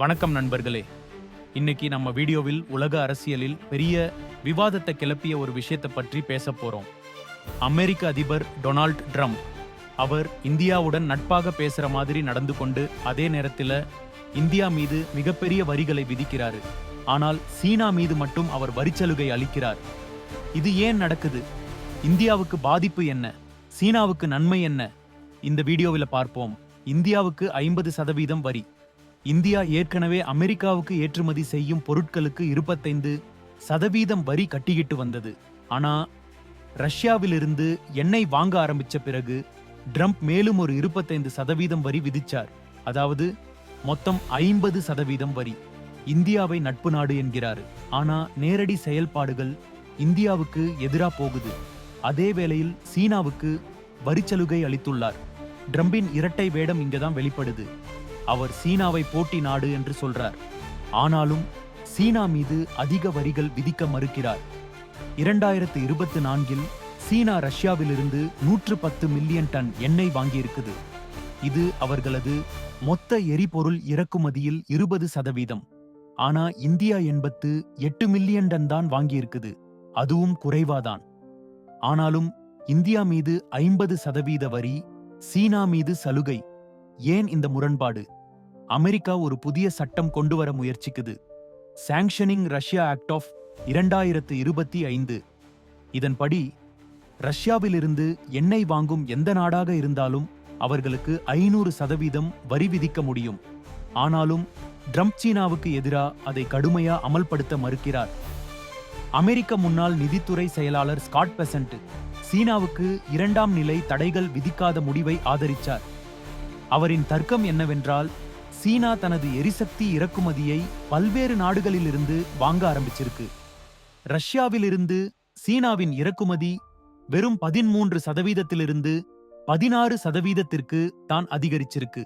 வணக்கம் நண்பர்களே. இன்னைக்கு நம்ம வீடியோவில் உலக அரசியலில் பெரிய விவாதத்தை கிளப்பிய ஒரு விஷயத்தை பற்றி பேச போறோம். அமெரிக்க அதிபர் டொனால்ட் ட்ரம்ப். அவர் இந்தியாவுடன் நட்பாக பேசுற மாதிரி நடந்து கொண்டு அதே நேரத்தில் இந்தியா மீது மிகப்பெரிய வரிகளை விதிக்கிறாரு. ஆனால் சீனா மீது மட்டும் அவர் வரிச்சலுகை அளிக்கிறார். இது ஏன் நடக்குது? இந்தியாவுக்கு பாதிப்பு என்ன? சீனாவுக்கு நன்மை என்ன? இந்த வீடியோவில் பார்ப்போம். இந்தியாவுக்கு ஐம்பது சதவீதம் வரி. இந்தியா ஏற்கனவே அமெரிக்காவுக்கு ஏற்றுமதி செய்யும் பொருட்களுக்கு இருபத்தைந்து சதவீதம் வரி கட்டிக்கிட்டு வந்தது. ஆனா ரஷ்யாவிலிருந்து எண்ணெய் வாங்க ஆரம்பிச்ச பிறகு ட்ரம்ப் மேலும் ஒரு இருபத்தைந்து சதவீதம் வரி விதிச்சார். அதாவது மொத்தம் ஐம்பது சதவீதம் வரி. இந்தியாவை நட்பு நாடு என்கிறாரு. ஆனா நேரடி செயல்பாடுகள் இந்தியாவுக்கு எதிரா போகுது. அதே வேளையில் சீனாவுக்கு வரிச்சலுகை அளித்துள்ளார். ட்ரம்பின் இரட்டை வேடம் இங்கதான் வெளிப்படுது. அவர் சீனாவை போட்டி நாடு என்று சொல்றார். ஆனாலும் சீனா மீது அதிக வரிகள் விதிக்க மறுக்கிறார். இரண்டாயிரத்து இருபத்தி நான்கில் சீனா ரஷ்யாவிலிருந்து நூற்று பத்து மில்லியன் டன் எண்ணெய் வாங்கியிருக்குது. இது அவர்களது மொத்த எரிபொருள் இறக்குமதியில் இருபது சதவீதம். ஆனா இந்தியா எண்பத்து எட்டு மில்லியன் டன் தான் வாங்கியிருக்குது. அதுவும் குறைவாதான். ஆனாலும் இந்தியா மீது ஐம்பது சதவீத வரி சீனா மீது சலுகை. ஏன் இந்த முரண்பாடு? அமெரிக்கா ஒரு புதிய சட்டம் கொண்டு வர முயற்சிக்குது. சாங்ஷனிங் ரஷ்யா ஆக்ட் ஆஃப் இரண்டாயிரத்து இருபத்தி ஐந்து. இதன்படி ரஷ்யாவிலிருந்து எண்ணெய் வாங்கும் எந்த நாடாக இருந்தாலும் அவர்களுக்கு ஐநூறு சதவீதம் வரி விதிக்க முடியும். ஆனாலும் ட்ரம்ப் சீனாவுக்கு எதிராக அதை கடுமையா அமல்படுத்த மறுக்கிறார். அமெரிக்க முன்னாள் நிதித்துறை செயலாளர் ஸ்காட் பெசன்ட் சீனாவுக்கு இரண்டாம் நிலை தடைகள் விதிக்காத முடிவை ஆதரித்தார் அவரின் தர்க்கம் என்னவென்றால் சீனா தனது எரிசக்தி இறக்குமதியை பல்வேறு நாடுகளிலிருந்து வாங்க ஆரம்பிச்சிருக்கு. ரஷ்யாவிலிருந்து சீனாவின் இறக்குமதி வெறும் பதிமூன்று சதவீதத்திலிருந்து பதினாறு சதவீதத்திற்கு தான் அதிகரிச்சிருக்கு.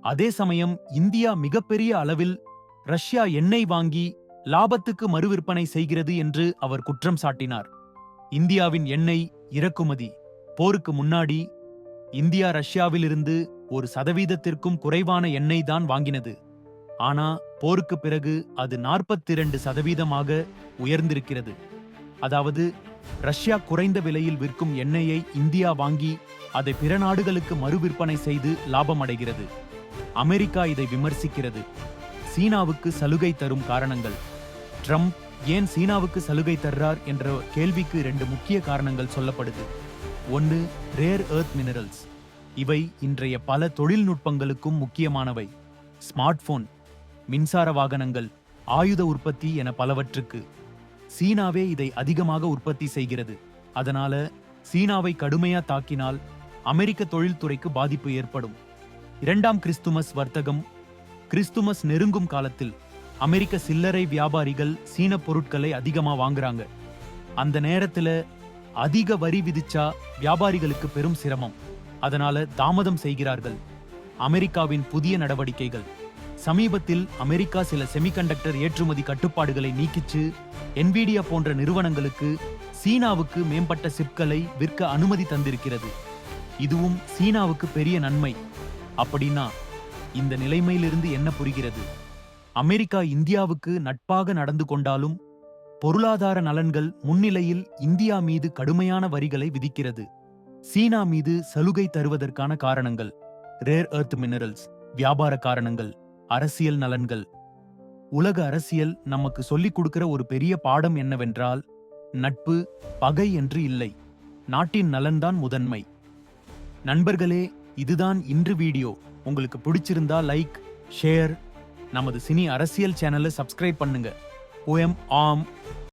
அதே சமயம் இந்தியா மிகப்பெரிய அளவில் ரஷ்யா எண்ணெய் வாங்கி லாபத்துக்கு மறுவிற்பனை செய்கிறது என்று அவர் குற்றம் சாட்டினார். இந்தியாவின் எண்ணெய் இறக்குமதி போருக்கு முன்னாடி இந்தியா ரஷ்யாவிலிருந்து ஒரு சதவீதத்திற்கும் குறைவான எண்ணெய் தான் வாங்கினது. ஆனா போருக்கு பிறகு அது 42% சதவீதமாக உயர்ந்திருக்கிறது. அதாவது ரஷ்யா குறைந்த விலையில் விற்கும் எண்ணெயை இந்தியா வாங்கி அதை பிற நாடுகளுக்கு மறுவிற்பனை செய்து லாபம் அடைகிறது அமெரிக்கா இதை விமர்சிக்கிறது. சீனாவுக்கு சலுகை தரும் காரணங்கள். ட்ரம்ப் ஏன் சீனாவுக்கு சலுகை தர்றார் என்ற கேள்விக்கு ரெண்டு முக்கிய காரணங்கள் சொல்லப்படுது. ஒன்று ரேர் எர்த் மினரல்ஸ் இவை இன்றைய பல தொழில்நுட்பங்களுக்கும் முக்கியமானவை. ஸ்மார்ட் போன் மின்சார வாகனங்கள் ஆயுத உற்பத்தி என பலவற்றுக்கு. சீனாவே இதை அதிகமாக உற்பத்தி செய்கிறது. அதனால சீனாவை கடுமையா தாக்கினால் அமெரிக்க தொழில்துறைக்கு பாதிப்பு ஏற்படும். இரண்டாம் கிறிஸ்துமஸ் வர்த்தகம் கிறிஸ்துமஸ் நெருங்கும் காலத்தில் அமெரிக்க சில்லறை வியாபாரிகள் சீன பொருட்களை அதிகமாக வாங்குறாங்க. அந்த நேரத்தில் அதிக வரி விதிச்சா வியாபாரிகளுக்கு பெரும் சிரமம். அதனால தாமதம் செய்கிறார்கள். அமெரிக்காவின் புதிய நடவடிக்கைகள். சமீபத்தில் அமெரிக்கா சில செமிகண்டக்டர் ஏற்றுமதி கட்டுப்பாடுகளை நீக்கிச்சு. என்விடியா போன்ற நிறுவனங்களுக்கு சீனாவுக்கு மேம்பட்ட சிப்களை விற்க அனுமதி தந்திருக்கிறது. இதுவும் சீனாவுக்கு பெரிய நன்மை. அப்படின்னா இந்த நிலைமையிலிருந்து என்ன புரிகிறது? அமெரிக்கா இந்தியாவுக்கு நட்பாக நடந்து கொண்டாலும் பொருளாதார நலன்கள் முன்னிலையில் இந்தியா மீது கடுமையான வரிகளை விதிக்கிறது. சீனா மீது சலுகை தருவதற்கான காரணங்கள். ரேர் எர்த் மினரல்ஸ் வியாபார காரணங்கள் அரசியல் நலன்கள். உலக அரசியல் நமக்கு சொல்லிக் கொடுக்கிற ஒரு பெரிய பாடம் என்னவென்றால் நட்பு பகை என்று இல்லை. நாட்டின் நலன்தான் முதன்மை. நண்பர்களே இதுதான் இன்று வீடியோ. உங்களுக்கு பிடிச்சிருந்தா லைக் ஷேர் நமது சினி அரசியல் சேனலை சப்ஸ்கிரைப் பண்ணுங்க. ஓஎம் ஆம்.